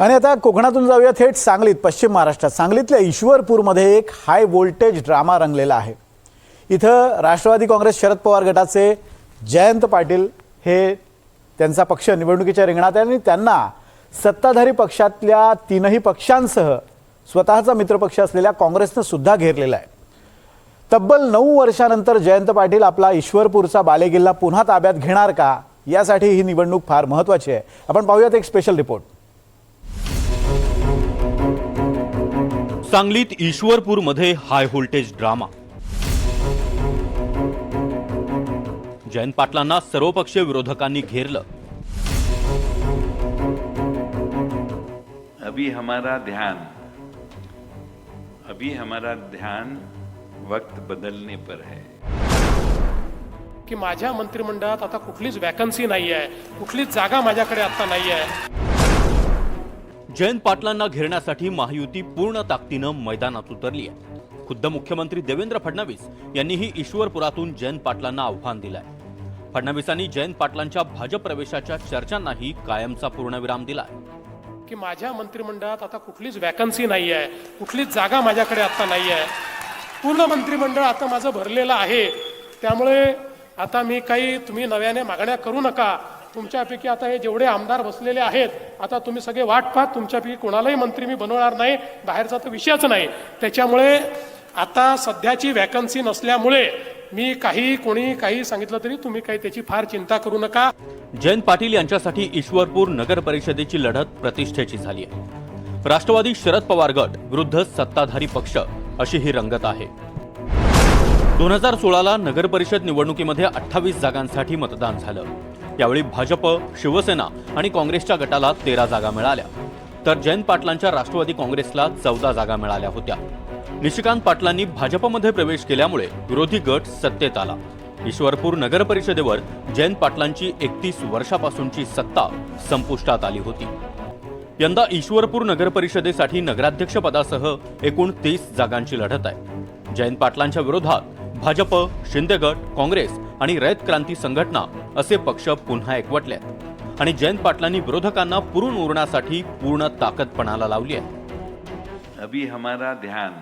आणि आता कोकणातून जाऊया थेट सांगलीत पश्चिम महाराष्ट्रात. सांगलीतल्या ईश्वरपूरमध्ये एक हाय व्होल्टेज ड्रामा रंगलेला आहे. इथं राष्ट्रवादी काँग्रेस शरद पवार गटाचे जयंत पाटील हे त्यांचा पक्ष निवडणुकीच्या रिंगणात आहे आणि त्यांना सत्ताधारी पक्षातल्या तीनही पक्षांसह स्वतःचा मित्रपक्ष असलेल्या काँग्रेसनं सुद्धा घेरलेला आहे. तब्बल नऊ वर्षानंतर जयंत पाटील आपला ईश्वरपूरचा बालेकिल्ला पुन्हा ताब्यात घेणार का? यासाठी ही निवडणूक फार महत्त्वाची आहे. आपण पाहूयात एक स्पेशल रिपोर्ट सांगलीत ईश्वरपूरमध्ये हाय व्होल्टेज ड्रामा. जयंत पाटलांना सर्वपक्षीय विरोधकांनी घेरलं. अभी हमारा ध्यान अभी हमारा ध्यान वक्त बदलने पर है। की माझ्या मंत्रिमंडळात आता कुठलीच वॅकन्सी नाही आहे कुठलीच जागा माझ्याकडे आता नाही आहे जयंत पाटलांना घेरण्यासाठी महायुती पूर्ण ताकदीनं मैदानात उतरली आहे. खुद्द मुख्यमंत्री देवेंद्र फडणवीस यांनीही ईश्वरपुरातून जयंत पाटलांना आव्हान दिलंय. फडणवीसांनी जयंत पाटलांच्या भाजप प्रवेशाच्या चर्चांनाही कायमचा पूर्णविराम दिलाय. की माझ्या मंत्रिमंडळात आता कुठलीच वॅकन्सी नाही आहे कुठलीच जागा माझ्याकडे आता नाही आहे पूर्ण मंत्रिमंडळ आता माझं भरलेलं आहे. त्यामुळे आता मी काही तुम्ही नव्याने मागण्या करू नका. तुमच्यापैकी आता हे जेवढे आमदार बसलेले आहेत आता तुम्ही सगळे वाट पाहत तुमच्यापैकी कोणालाही मंत्री मी बनवणार नाही बाहेरचा तर विषयच नाही. त्याच्यामुळे आता सध्याची वॅकन्सी नसल्यामुळे मी काही कोणी काही सांगितलं तरी तुम्ही काही त्याची फार चिंता करू नका. जयंत पाटील यांच्यासाठी ईश्वरपूर नगर परिषदेची लढत प्रतिष्ठेची झाली आहे. राष्ट्रवादी शरद पवार गट विरुद्ध सत्ताधारी पक्ष अशी ही रंगत आहे. दोन हजार सोळाला नगर परिषद निवडणुकीमध्ये अठ्ठावीस जागांसाठी मतदान झालं. यावेळी भाजप शिवसेना आणि काँग्रेसच्या गटाला तेरा जागा मिळाल्या. तर जयंत पाटलांच्या राष्ट्रवादी काँग्रेसला चौदा जागा मिळाल्या होत्या. निशिकांत पाटलांनी भाजपमध्ये प्रवेश केल्यामुळे विरोधी गट सत्तेत आला. ईश्वरपूर नगर परिषदेवर जयंत पाटलांची एकतीस वर्षापासूनची सत्ता संपुष्टात आली होती. यंदा ईश्वरपूर नगर परिषदेसाठी नगराध्यक्षपदासह एकूण तीस जागांची लढत आहे. जयंत पाटलांच्या विरोधात भाजप शिंदे गट काँग्रेस आणि रयत क्रांती संघटना असे पक्ष पुन्हा एकवटलेत. आणि जयंत पाटलांनी विरोधकांना पुरून उरण्यासाठी पूर्ण ताकद पणाला लावली आहे. अभी हमारा ध्यान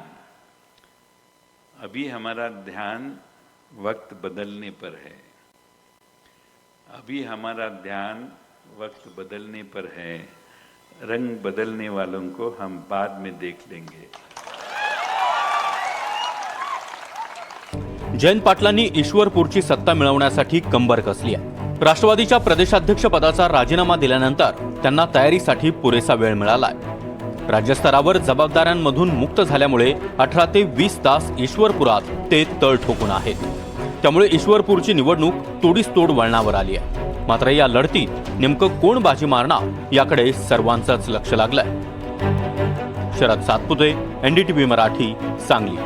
अभी हमारा ध्यान वक्त बदलने पर है. अभी हमारा ध्यान वक्त बदलने पर है. रंग बदलने वालों को हम बाद में देख लेंगे. जयंत पाटलांनी ईश्वरपूरची सत्ता मिळवण्यासाठी कंबर कसली आहे? राष्ट्रवादीच्या प्रदेशाध्यक्ष पदाचा राजीनामा दिल्यानंतर त्यांना तयारीसाठी पुरेसा वेळ मिळालाय. राज्यस्तरावर जबाबदाऱ्यांमधून मुक्त झाल्यामुळे अठरा ते वीस तास ईश्वरपुरात ते तळ ठोकून आहेत. त्यामुळे ईश्वरपूरची निवडणूक तोडीस तोड वळणावर आली आहे. मात्र या लढतीत नेमकं कोण बाजी मारणार याकडे सर्वांचंच लक्ष लागलंय. शरद सातपुते एनडीटीव्ही मराठी सांगली.